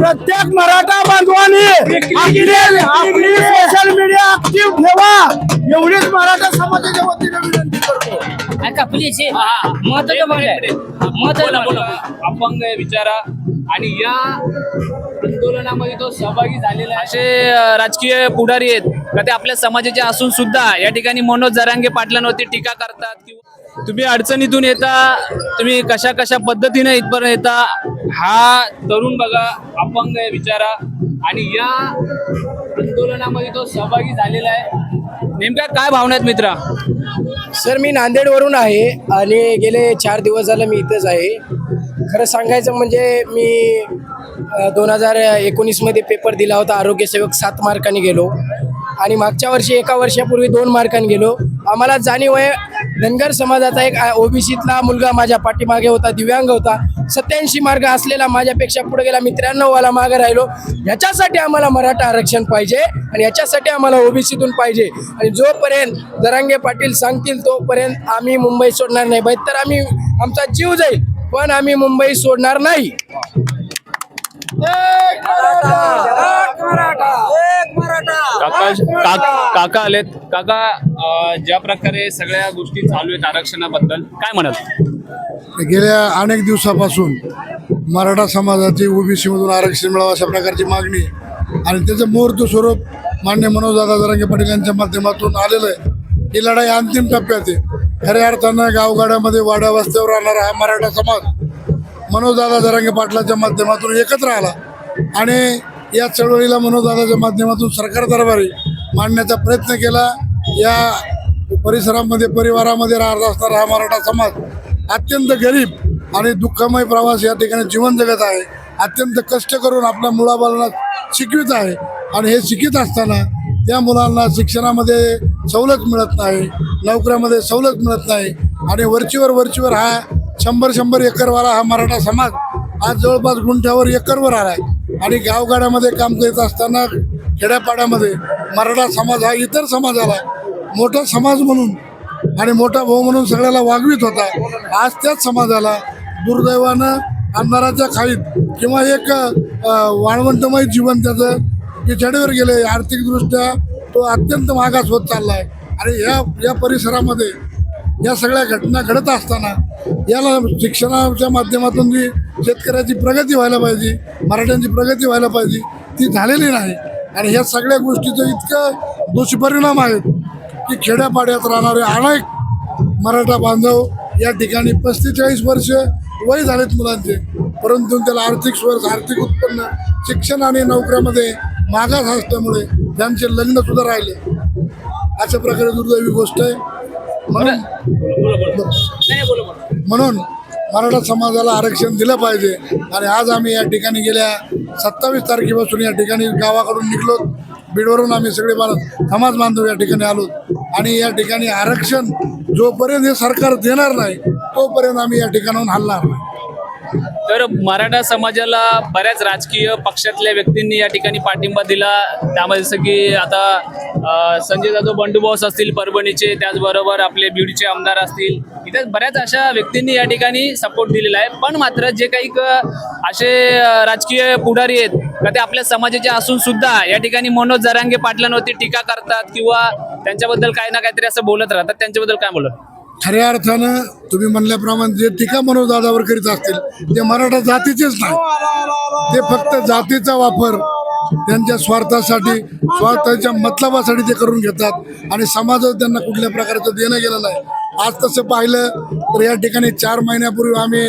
प्रत्येक मराठा बांधवांनी आपली सोशल मीडिया ऍक्टिव्ह ठेवा एवढीच मराठा समाजाच्या वतीने विनंती करतो ऐका प्लीज हे महत्वाचं. महत्वाचं. अपंग विचारा आणि या आंदोलनामध्ये तो सहभागी झालेला आहे. असे राजकीय पुढारी आहेत. का ते आपल्या समाजाचे असून सुद्धा या ठिकाणी मनोज जरांगे पाटलांवरती टीका करतात किंवा तुम्ही अडचणीतून येता तुम्ही कशा कशा पद्धतीने इथपर्यंत येता हा तरुण बघा अपंग आहे विचारा आणि या आंदोलनामध्ये तो सहभागी झालेला आहे. नेमक्या काय भावना आहेत मित्रा? सर मी नांदेडवरून आहे आणि गेले चार दिवस झालं मी इथंच आहे. खरं सांगायचं म्हणजे मी दोन हजार एकोणीसमध्ये पेपर दिला होता आरोग्यसेवक सात मार्कांनी गेलो. आणि मागच्या वर्षी एका वर्षापूर्वी दोन मार्कांनी गेलो. आम्हाला जाणीव आहे धनगर समाजाचा एक ओबीसीतला मुलगा माझ्या पाठीमागे होता दिव्यांग होता. सत्याऐंशी मार्ग असलेला माझ्यापेक्षा पुढे गेला मी त्र्याण्णववाला मागे राहिलो. ह्याच्यासाठी आम्हाला मराठा आरक्षण पाहिजे आणि याच्यासाठी आम्हाला ओबीसीतून पाहिजे. आणि जोपर्यंत जरांगे पाटील सांगतील तोपर्यंत आम्ही मुंबई सोडणार नाही. बाई तर आम्ही आमचा जीव जाईल. पण आम्ही मुंबई सोडणार नाही. काका काक- काका आलेत. काका अं, ज्या प्रकारे सगळ्या गोष्टी चालू आहेत आरक्षणाबद्दल काय म्हणाल? गेल्या अनेक दिवसापासून मराठा समाजाची ओबीसी मधून आरक्षण मिळावं अशा प्रकारची मागणी आणि त्याचं मुहूर्त स्वरूप मान्य मनोजदादा जरांगे पाटील यांच्या माध्यमातून आलेलं आहे. ही लढाई अंतिम टप्प्यात आहे. खऱ्या अर्थानं गावगाड्यामध्ये वाड्या वस्त्यावर राहणारा हा मराठा समाज मनोजदादा जरांगे पाटलाच्या माध्यमातून एकत्र आला. आणि या चळवळीला मनोजदादाच्या माध्यमातून सरकार दरबारी मांडण्याचा प्रयत्न केला. या परिसरामध्ये परिवारामध्ये राहत असणारा हा मराठा समाज अत्यंत गरीब आणि दुःखमय प्रवास या ठिकाणी जीवन जगत आहे. अत्यंत कष्ट करून आपल्या मुलाबाळांना शिकवित आहे. आणि हे शिकत असताना त्या मुलांना शिक्षणामध्ये सवलत मिळत नाही नोकऱ्यामध्ये सवलत मिळत नाही आणि वरचीवर वरचीवर हा शंभर शंभर एकरवाला हा मराठा समाज आज जवळपास गुंठ्यावर एकरवर आला आहे. आणि गावगाड्यामध्ये काम करत असताना खेड्यापाड्यामध्ये मराठा समाज हा इतर समाजाला मोठा समाज म्हणून आणि मोठा भाऊ म्हणून सगळ्याला वागवीत होता. आज त्याच समाजाला दुर्दैवानं अंधाराच्या खाईत किंवा एक अ, वाळवंटमय जीवन त्याचं पिछाडीवर गेले आर्थिकदृष्ट्या तो अत्यंत मागास होत चालला आहे आणि या या परिसरामध्ये या सगळ्या घटना घडत असताना याला शिक्षणाच्या माध्यमातून जी शेतकऱ्याची प्रगती व्हायला पाहिजे मराठ्यांची प्रगती व्हायला पाहिजे ती झालेली नाही. आणि ह्या सगळ्या गोष्टीचं इतकं दुष्परिणाम आहेत की खेड्यापाड्यात राहणारे अनेक मराठा बांधव या ठिकाणी पस्तीचाळीस वर्ष वय झालेत मुलांचे. परंतु त्याला आर्थिक स्वर आर्थिक उत्पन्न शिक्षण आणि नोकऱ्यामध्ये मागास असल्यामुळे त्यांचे लग्न सुद्धा राहिले. अशा प्रकारे दुर्दैवी गोष्ट आहे. म्हणून म्हणून मराठा समाजाला आरक्षण दिलं पाहिजे. आणि आज आम्ही या ठिकाणी गेल्या सत्तावीस तारखेपासून या ठिकाणी गावाकडून निघलो. बीडवरून आम्ही सगळे बाल समाज बांधव या ठिकाणी आलो. आणि या ठिकाणी आरक्षण जोपर्यंत हे सरकार देणार नाही तोपर्यंत आम्ही या ठिकाणाहून हलणार नाही. तर मराठा समाजाला बऱ्याच राजकीय पक्षातल्या व्यक्तींनी या ठिकाणी पाठिंबा दिला. त्यामध्ये जसं की आता संजय जाधव बंडूबॉस असतील परभणीचे त्याचबरोबर आपले बीडचे आमदार असतील. इथे बऱ्याच अशा व्यक्तींनी या ठिकाणी सपोर्ट दिलेला आहे. पण मात्र जे काही असे राजकीय पुढारी आहेत का ते आपल्या समाजाचे असून सुद्धा या ठिकाणी मनोज जरांगे पाटलांवरती टीका करतात किंवा त्यांच्याबद्दल काही ना काहीतरी असं बोलत राहतात. त्यांच्याबद्दल काय बोलत? खऱ्या अर्थानं तुम्ही म्हणल्याप्रमाणे जे टीका मनोजदादावर करीत असतील ते मराठा जातीचेच नाही. ते फक्त जातीचा वापर त्यांच्या स्वार्थासाठी स्वार्थाच्या मतलबासाठी ते करून घेतात आणि समाजात त्यांना कुठल्या प्रकारचं देणं गेलं नाही. आज तसं पाहिलं तर या ठिकाणी चार महिन्यापूर्वी आम्ही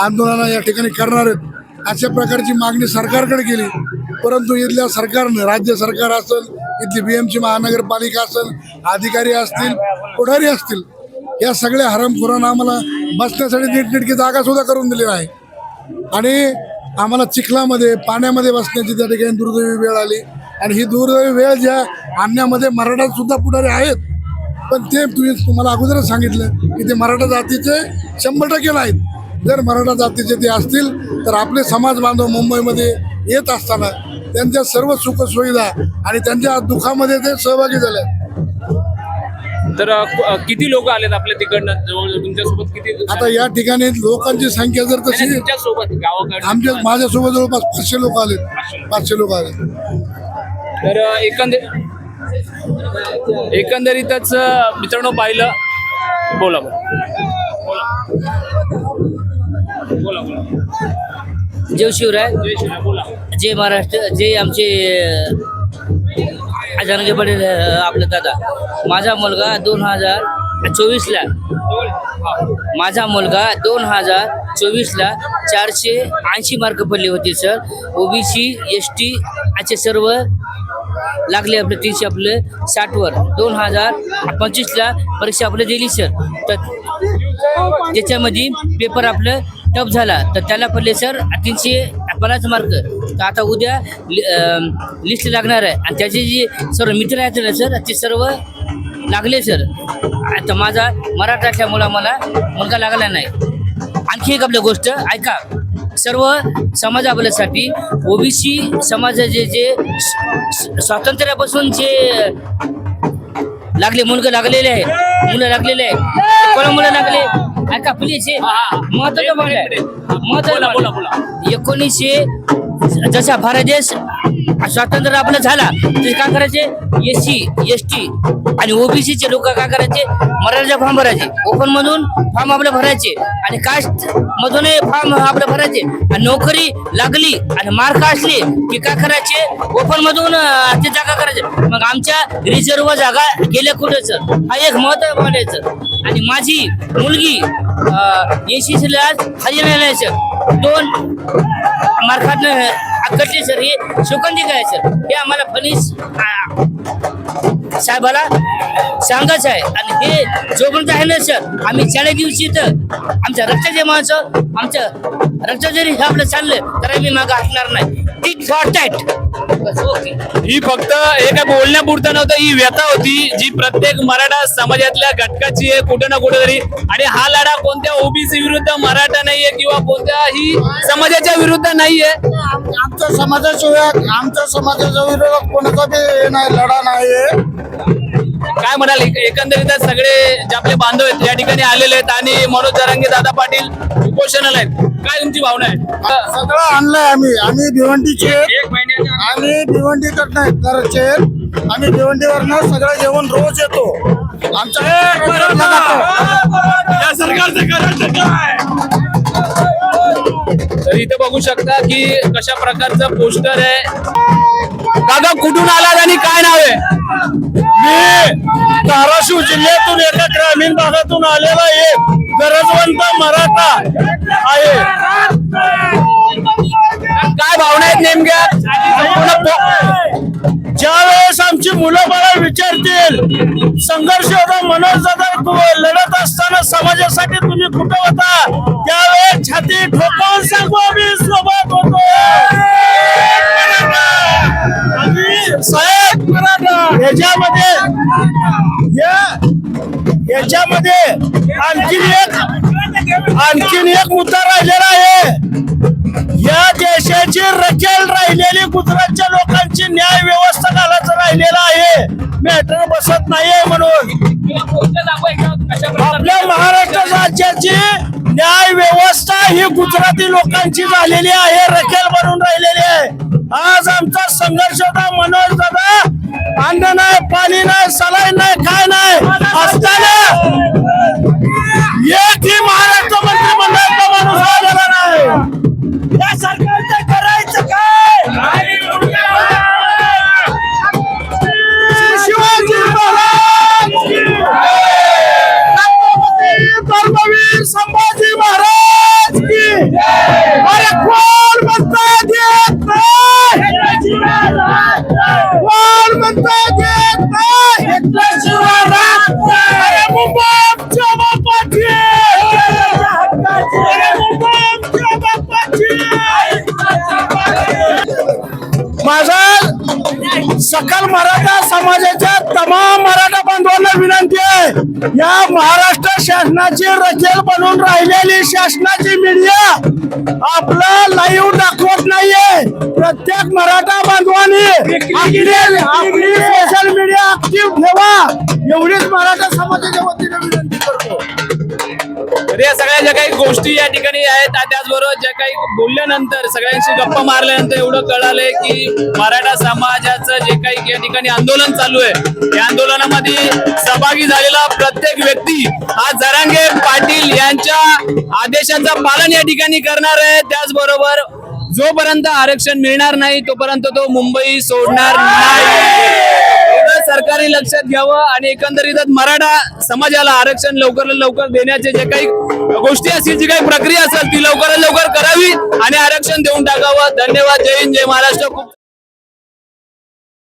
आंदोलनं या ठिकाणी करणार आहेत. अशा प्रकारची मागणी सरकारकडे केली. परंतु इथल्या सरकारनं राज्य सरकार असेल इथली बी एमची महानगरपालिका असेल अधिकारी असतील पुढारी असतील या सगळ्या हरामखोरांना आम्हाला बसण्यासाठी नीटनेटकी जागा सुद्धा करून दिलेली आहे आणि आम्हाला चिखलामध्ये पाण्यामध्ये बसण्याची त्या ठिकाणी दुर्दैवी वेळ आली. आणि ही दुर्दैवी वेळ ज्या आणण्यामध्ये मराठा सुद्धा पुढारी आहेत. पण ते तुम्ही तुम्हाला अगोदरच सांगितलं की ते मराठा जातीचे शंभर टक्के नाहीत. जर मराठा जातीचे ते असतील तर आपले समाज बांधव मुंबईमध्ये येत असताना त्यांच्या सर्व सुखसुविधा आणि त्यांच्या दुःखामध्ये ते सहभागी झाले. तर किती लोक आलेत आपल्या तिकडनं? जवळ तुमच्यासोबत किती आता या ठिकाणी लोकांची संख्या जर तशी तुमच्यासोबत गावाकडे आमच्या माझ्यासोबत जवळपास पाचशे लोक आले पाचशे लोक आले तर एकंदर एकंदरीतच मित्रांनो पाहिलं. बोला बोला. बोला बोला. जय शिवराय. जय श्रीराम बोला. जय महाराष्ट्र जय आमचे अजानके पाटील आपले दादा. माझा मुलगा दोन हजार चोवीसला. माझा मुलगा दोन हजार चोवीसला चारशे ऐंशी मार्क पडले होते सर ओबीसी एस टी असे सर्व लागले आपले तीनशे आपले साठवर दोन हजार पंचवीसला परीक्षा आपलं दिली सर तर त्याच्यामध्ये पेपर आपलं टफ झाला. तर त्याला पडले सर तीनशे पन्नास मार्क. तर आता उद्या लिस्ट लागणार आहे. आणि त्याचे जे सर्व मित्र आहेत ना सर ते सर्व लागले सर आता माझा मराठा असल्यामुळं मला मुलगा लागला नाही. आणखी एक आपली गोष्ट ऐका. सर्व समाज आपल्यासाठी ओबीसी समाजाचे जे स्वातंत्र्यापासून जे लागले मुलगा लागलेले आहे मुलं लागलेले आहे कोणा मुलं लागले? ऐका प्लीज हे महत्वाचं महत्वाचं बोला, बोला. एकोणीसशे जसा भारत देश स्वातंत्र्य आपला झाला ते काय करायचे? एस सी एस टी आणि ओबीसीचे लोक काय करायचे? मराठीचा फॉर्म भरायचे. ओपन मधून फॉर्म आपले भरायचे. आणि कास्ट मधूनही फॉर्म आपले भरायचे. आणि नोकरी लागली आणि मार्क असले की काय करायचे? ओपन मधून ते जागा करायचे. मग आमच्या रिझर्व जागा गेल्या कुठे सर हा एक महत्त्व म्हणायचं आणि माझी मुलगी एसीला ला सर दोन. मार्फत कटले सर. हे सुगंधी आहे सर? हे आम्हाला फनीस साहेबाला सांगायचं आहे. आणि हे जोपर्यंत आहे ना सर आम्ही चाळीस दिवशी तर आमच्या रक्ताचे माणसं आमचं रक्त जरी हे आपलं चाललं तर आम्ही मागं हटणार नाही. टिक फॉर टॅट ही फक्त काय बोलण्यापुरतं नव्हतं ही व्यथा होती जी प्रत्येक मराठा समाजातल्या घटकाची आहे कुठे ना कुठेतरी. आणि हा लढा कोणत्या ओबीसी विरुद्ध मराठा नाहीये किंवा कोणत्याही समाजाच्या विरुद्ध नाहीये. आमच्या समाजाशिवाय आमच्या समाजाच्या विरोधात कोणाचा बी नाही लढा नाही काय म्हणाल एक- एकंदरीतच सगळे जे आपले बांधव आहेत या ठिकाणी आलेले आहेत आणि मनोज जरांगे दादा पाटील उपोषणाला आहेत. काय तुमची भावना आहे? सगळं आणलंय आम्ही. आम्ही भिवंडीचे एक आम्ही भिवंडीकडनं नाही घरचे. आम्ही भिवंडीवरनं सगळं जेवण रोज येतो. आमच्या या सरकारचं करायचं काय? तर इथे बघू शकता की कशा प्रकारचं पोस्टर आहे. दादा कुठून आलात आणि काय नाव आहे? मी धाराशिव जिल्ह्यातून एका ग्रामीण भागातून आलेला एक गरजवंत मराठा आहे. काय भावना आहेत नेमक्या? संपूर्ण पो- ज्यावेळेस आमची मुलं बाळा विचारतील संघर्ष होता मनोज दादा लढत असताना समाजासाठी तुम्ही कुठं होता? त्यावेळेस छाती ठोकावून सांगू आम्ही सोबत होतो. साहेब याच्यामध्ये या याच्यामध्ये आणखीन एक आणखीन एक मुद्दा राहिलेला आहे. या देशाची रखेल राहिलेली गुजरातच्या लोकांची न्याय व्यवस्था घालायचं राहिलेला आहे. मॅटर बसत नाहीये म्हणून. आपल्या महाराष्ट्र राज्याची न्याय व्यवस्था ही गुजराती लोकांची झालेली आहे रखेल बनून राहिलेली आहे. आज आमचा संघर्ष होता मनोज दादा अन्न नाही पाणी नाही सलाईन नाही काय नाही असताना एकही महाराष्ट्र येत नाही कोण म्हणतात येत नाही सकल मराठा समाजाच्या तमाम मराठा बांधवांना विनंती आहे. या महाराष्ट्र शासनाची रचेल बनून राहिलेली शासनाची मीडिया आपलं लाईव्ह दाखवत नाहीये. प्रत्येक मराठा बांधवांनी आपली सोशल मीडिया ऍक्टिव्ह ठेवा. एवढीच मराठा समाजाच्या वतीने विनंती करतो. तर या सगळ्या ज्या काही गोष्टी या ठिकाणी आहेत त्याचबरोबर ज्या काही बोलल्यानंतर सगळ्यांशी गप्पा मारल्यानंतर एवढं कळालंय की मराठा समाजाचं जे काही या ठिकाणी आंदोलन चालू आहे या आंदोलनामध्ये सहभागी झालेला प्रत्येक व्यक्ती हा जरांगे पाटील यांच्या आदेशाचं पालन या ठिकाणी करणार आहे. त्याचबरोबर जोपर्यंत आरक्षण मिळणार नाही तोपर्यंत तो मुंबई सोडणार नाही. एवढं सरकारने लक्षात घ्यावं आणि एकंदरीतच मराठा समाजाला आरक्षण लवकर लवकर देण्याचे जे काही गोष्टी असतील जी काही प्रक्रिया असेल ती लवकरात लवकर करावी आणि आरक्षण देऊन टाकावं. धन्यवाद. जय हिंद. जय महाराष्ट्र. खूप